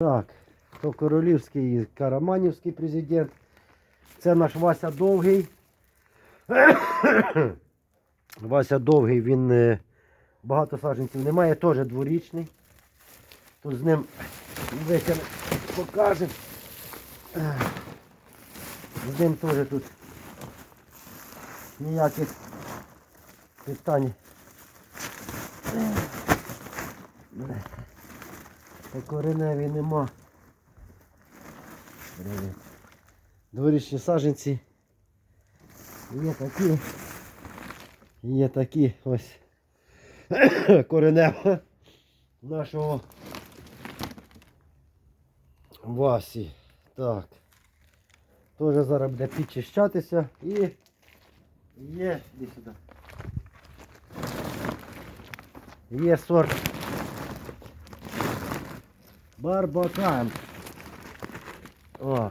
Так, то королівський і караманівський президент. Це наш Вася Довгий. Вася Довгий, він е, багато саджанців немає, теж дворічний. Тут з ним витягне, покажемо. З ним теж тут ніяких питань. По кореневі нема. Дворічні саджанці. Є такі. Є такі ось коренева нашого Васі. Так. Теж зараз буде підчищатися і є, іди сюди. Є сорт Барбакан. О.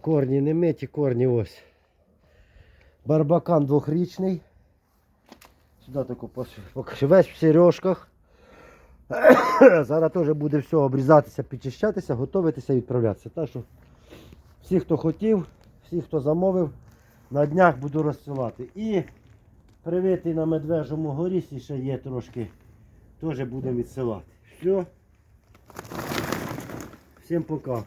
Корні не миті, корні ось. Барбакан двохрічний. Сюди таку покажу. Весь в сережках. Зараз теж буде все обрізатися, підчищатися, готуватися і відправлятися. Так що всі, хто хотів, всі, хто замовив, на днях буду розсилати. І привитий на медвежому горісі ще є трошки. Теж будемо відсилати. Все. Всім пока.